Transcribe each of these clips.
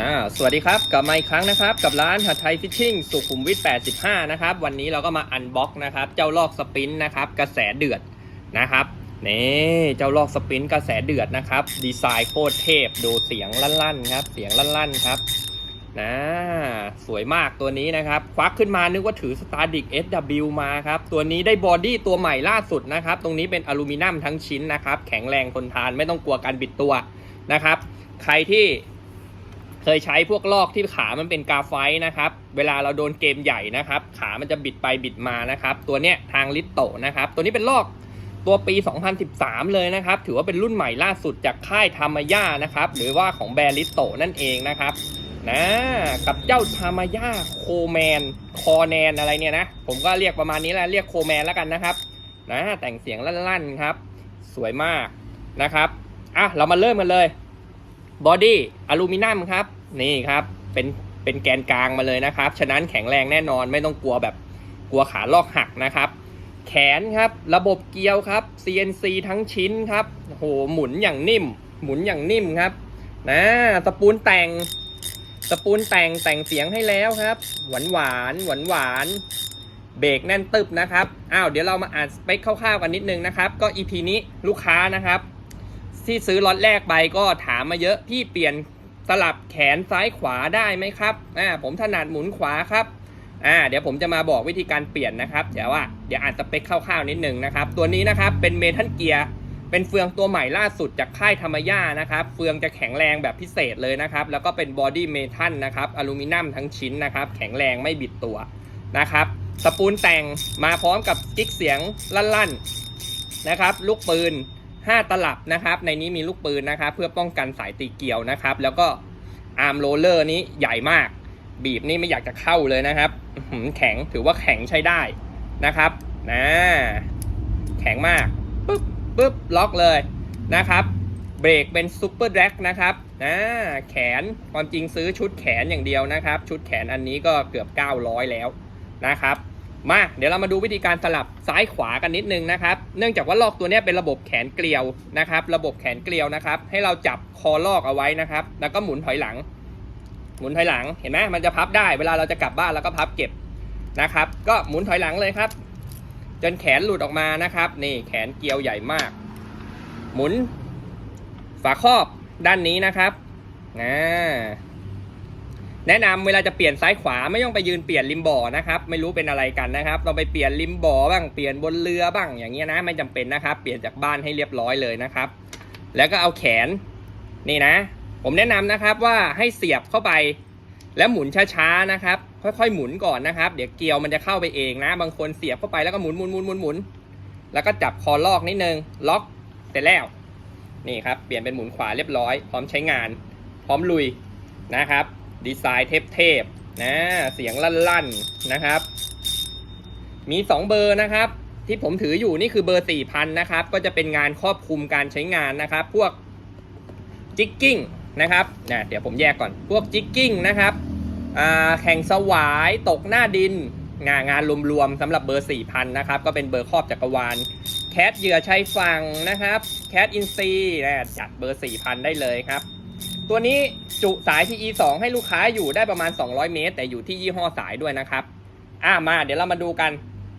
อ่าสวัสดีครับ กลับมาอีกครั้งนะครับ กับร้านหัดไทยฟิชชิ่งสุขุมวิท 85 นะครับ วันนี้เราก็มาอันบ็อกนะครับ เจ้าลอกสปรินต์นะครับ กระแสเดือดนะครับนี่เจ้าลอกสปรินต์กระแสเดือดนะครับ ดีไซน์โคตรเทพดูเสียงลั่นๆครับ เสียงลั่นๆครับนะสวยมากตัวนี้นะครับ ควักขึ้นมานึกว่าถือ s t a r d i c SW มาครับ ตัวนี้ได้บอดี้ตัวใหม่ล่าสุดนะครับ ตรงนี้เป็นอลูมิเนียมทั้งชิ้นนะครับ แข็งแรงทนทานไม่ต้องกลัวการบิดตัวนะครับ ใครที่ เคยใช้พวกลอกที่ขามันเป็นกาไฟต์นะครับ เวลาเราโดนเกมใหญ่นะครับ ขามันจะบิดไปบิดมานะครับ ตัวเนี้ยทางลิตโตนะครับ ตัวนี้เป็นลอกตัวปี 2013 เลยนะครับ ถือว่าเป็นรุ่นใหม่ล่าสุดจากค่ายทามาย่านะครับ หรือว่าของแบรนด์ลิตโตนั่นเองนะครับนะกับเจ้าทามาย่าโคแมนคอแนนอะไรเนี่ยนะ ผมก็เรียกประมาณนี้แหละเรียกโคแมนแล้วกันนะครับนะแต่งเสียงลั่นๆครับ สวยมากนะครับอะเรามาเริ่มกันเลย บอดี้อลูมิเนียมครับ นี่ครับ เป็นเป็นแกนกลางมาเลยนะครับ ฉะนั้นแข็งแรงแน่นอนไม่ต้องกลัวแบบกลัวขาลอกหักนะครับ แขนครับระบบเกียวครับ CNC ทั้งชิ้นครับโหหมุนอย่างนิ่ม หมุนอย่างนิ่มครับนะสปูนแต่งสปูนแต่งแต่งเสียงให้แล้วครับ หวานหวานหวานหวานเบรกแน่นตึบนะครับอ้าวเดี๋ยวเรามาอ่านสเปคคร่าวๆกันนิดนึงนะครับ ก็ EP นี้ลูกค้านะครับ ที่ซื้อล็อตแรกไปก็ถามมาเยอะพี่เปลี่ยนสลับแขนซ้ายขวาได้ไหมครับอ่าผมถนัดหมุนขวาครับอ่าเดี๋ยวผมจะมาบอกวิธีการเปลี่ยนนะครับเดี๋ยวว่าเดี๋ยวอ่านสเปคคร่าวๆนิดหนึ่งนะครับ ตัวนี้นะครับเป็นเมทัลเกียร์เป็นเฟืองตัวใหม่ล่าสุดจากค่ายธรรมย่านะครับ เฟืองจะแข็งแรงแบบพิเศษเลยนะครับ แล้วก็เป็นบอดี้เมทัลนะครับอลูมิเนียมทั้งชิ้นนะครับ แข็งแรงไม่บิดตัวนะครับ สปูนแต่งมาพร้อมกับกิ๊กเสียงลั่นๆนะครับ ลูกปืน 5 ตลับนะครับ ในนี้มีลูกปืนนะครับ เพื่อป้องกันสายตีเกี่ยวนะครับ แล้วก็อาร์มโรเลอร์นี้ใหญ่มาก บีบนี่ไม่อยากจะเข้าเลยนะครับแข็งถือว่าแข็งใช้ได้นะครับนะแข็งมากปึ๊บปึ๊บล็อกเลยนะครับ เบรกเป็นซูเปอร์แดกนะครับนะแขนความจริงซื้อชุดแขนอย่างเดียวนะครับ ชุดแขนอันนี้ก็เกือบ 900 แล้วนะครับ มาเดี๋ยวเรามาดูวิธีการสลับซ้ายขวากันนิดนึงนะครับ เนื่องจากว่าลอกตัวนี้เป็นระบบแขนเกลียวนะครับ ระบบแขนเกลียวนะครับ ให้เราจับคอลอกเอาไว้นะครับ แล้วก็หมุนถอยหลัง หมุนถอยหลังเห็นไหมมันจะพับได้เวลาเราจะกลับบ้านแล้วก็พับเก็บนะครับ ก็หมุนถอยหลังเลยครับ จนแขนหลุดออกมานะครับ นี่แขนเกลียวใหญ่มาก หมุนฝาครอบด้านนี้นะครับอ่า แนะนำเวลาจะเปลี่ยนซ้ายขวาไม่ต้องไปยืนเปลี่ยนริมบ่อนะครับไม่รู้เป็นอะไรกันนะครับเราไปเปลี่ยนริมบ่อบ้างเปลี่ยนบนเรือบ้างอย่างเงี้ยนะไม่จำเป็นนะครับ เปลี่ยนจากบ้านให้เรียบร้อยเลยนะครับ แล้วก็เอาแขนนี่นะ ผมแนะนำนะครับว่าให้เสียบเข้าไปแล้วหมุนช้าๆนะครับ ค่อยๆหมุนก่อนนะครับ เดี๋ยวเกลียวมันจะเข้าไปเองนะ บางคนเสียบเข้าไปแล้วก็หมุนหมุนหมุนหมุนหมุนแล้วก็จับคอลอกนิดนึงล็อกเสร็จแล้วนี่ครับเปลี่ยนเป็นหมุนขวาเรียบร้อย พร้อมใช้งาน พร้อมลุยนะครับ ดีไซน์เทพๆนะเสียงลั่นๆนะครับ มี 2 เบอร์นะครับ ที่ผมถืออยู่นี่คือเบอร์ 4000 นะครับ ก็จะเป็นงานครอบคลุมการใช้งานนะครับ พวกจิกกิ้งนะครับนะเดี๋ยวผมแยกก่อนพวกจิกกิ้งนะครับแข่งสวายตกหน้าดินงานงานรวมๆสำหรับเบอร์ 4000 นะครับ ก็เป็นเบอร์ครอบจักรวาลแคทเหยื่อชายฝั่งนะครับแคทอินซีนะจัดเบอร์ 4000 ได้เลยครับ ตัวนี้จุสาย PE 2ให้ลูกค้าอยู่ได้ประมาณ 200 เมตร แต่อยู่ที่ยี่ห้อสายด้วยนะครับ อ่ามาเดี๋ยวเรามาดูกัน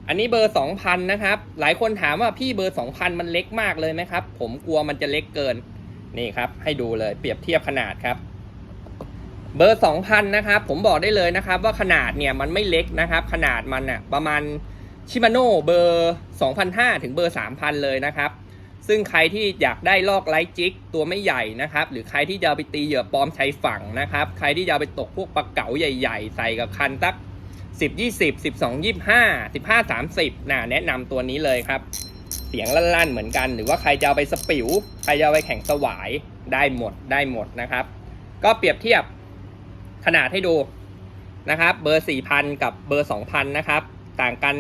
อันนี้เบอร์ 2,000 นะครับ หลายคนถามว่าพี่เบอร์ 2,000 มันเล็กมากเลยไหมครับ ผมกลัวมันจะเล็กเกิน นี่ครับ ให้ดูเลยเปรียบเทียบขนาดครับ เบอร์ 2,000 นะครับ ผมบอกได้เลยนะครับ ว่าขนาดเนี่ยมันไม่เล็กนะครับ ขนาดมันอะประมาณชิมาโน่เบอร์ 2,500 ถึงเบอร์ 3,000 เลยนะครับ ซึ่งใครที่อยากได้ลอกไลท์จิกตัวไม่ใหญ่นะครับ หรือใครที่จะไปตีเหยื่อปลอมชายฝั่งนะครับ ใครที่จะไปตกพวกปลาเก๋าใหญ่ๆ ใส่กับคันสัก10 20 12 25 15 30น่ะแนะนำตัวนี้เลยครับ เสียงลั่นๆเหมือนกัน หรือว่าใครจะเอาไปสปิวใครจะเอาไปแข่งสวายได้หมดได้หมดนะครับ ก็เปรียบเทียบขนาดให้ดูนะครับ เบอร์ 4,000 กับเบอร์ 2,000 นะครับ ต่างกัน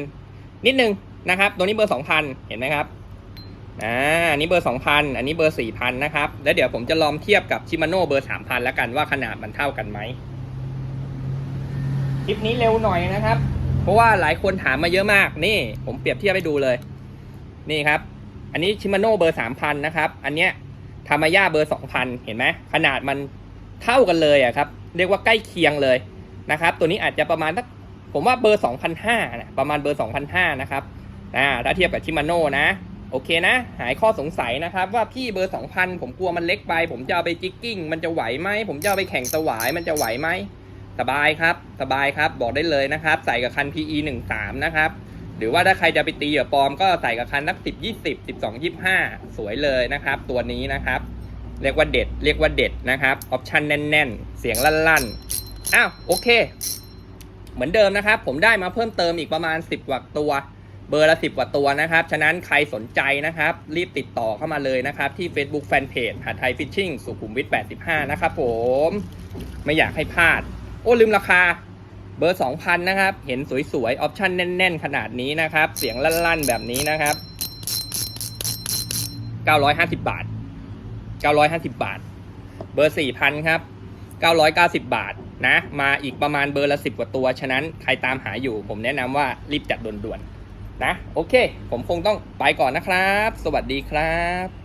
นิดนึงนะครับ ตัวนี้เบอร์ 2,000 เห็นไหมครับ อ่าอันนี้เบอร์ 2,000 อันนี้เบอร์ 4,000 นะครับ แล้วเดี๋ยวผมจะลองเทียบกับชิมาโน่เบอร์ 3,000 แล้วกันว่าขนาดมันเท่ากันไหมคลิปนี้เร็วหน่อยนะครับ เพราะว่าหลายคนถามมาเยอะมาก นี่ ผมเปรียบเทียบให้ดูเลย นี่ครับ อันนี้ชิมาโน่เบอร์ 3,000 นะครับ อันเนี้ยทามาย่าเบอร์ 2,000 เห็นไหมขนาดมันเท่ากันเลยอะครับ เรียกว่าใกล้เคียงเลยนะครับ ตัวนี้อาจจะประมาณสักผมว่าเบอร์ 2,500นะประมาณเบอร์ 2,500 นะครับอ่าถ้าเทียบกับชิมาโน่นะ โอเคนะ หายข้อสงสัยนะครับ ว่าพี่เบอร์2,000ผมกลัวมันเล็กไป ผมจะเอาไปจิกกิ้ง มันจะไหวไหม ผมจะเอาไปแข่งสวายมันจะไหวไหม สบายครับ สบายครับ บอกได้เลยนะครับ ใส่กับคัน PE 1 3นะครับ หรือว่าถ้าใครจะไปตีกับปลอมก็ใส่กับคันนัก10 20 12 25 สวยเลยนะครับ ตัวนี้นะครับ เรียกว่าเด็ด เรียกว่าเด็ดนะครับ ออปชันแน่น ๆ เสียงลั่นๆ อ้าว โอเค เหมือนเดิมนะครับ ผมได้มาเพิ่มเติมอีกประมาณ 10กว่าตัว เบอร์ละ10กว่าตัวนะครับ ฉะนั้นใครสนใจนะครับ รีบติดต่อเข้ามาเลยนะครับ ที่ Facebook Fanpage หาไทยฟิชชิ่งสุขุมวิท85 นะครับผม ไม่อยากให้พลาด โอ้ลืมราคา เบอร์ 2,000 นะครับ เห็นสวยๆ ออปชันแน่น ๆ ขนาดนี้นะครับ เสียงลั่นๆ แบบนี้นะครับ 950 บาท 950 บาท เบอร์ 4,000 ครับ 990 บาทนะ มาอีกประมาณเบอร์ละ 10 กว่าตัว ฉะนั้นใครตามหาอยู่ ผมแนะนำว่ารีบจัดด่วนๆ นะโอเค ผมคงต้องไปก่อนนะครับ สวัสดีครับ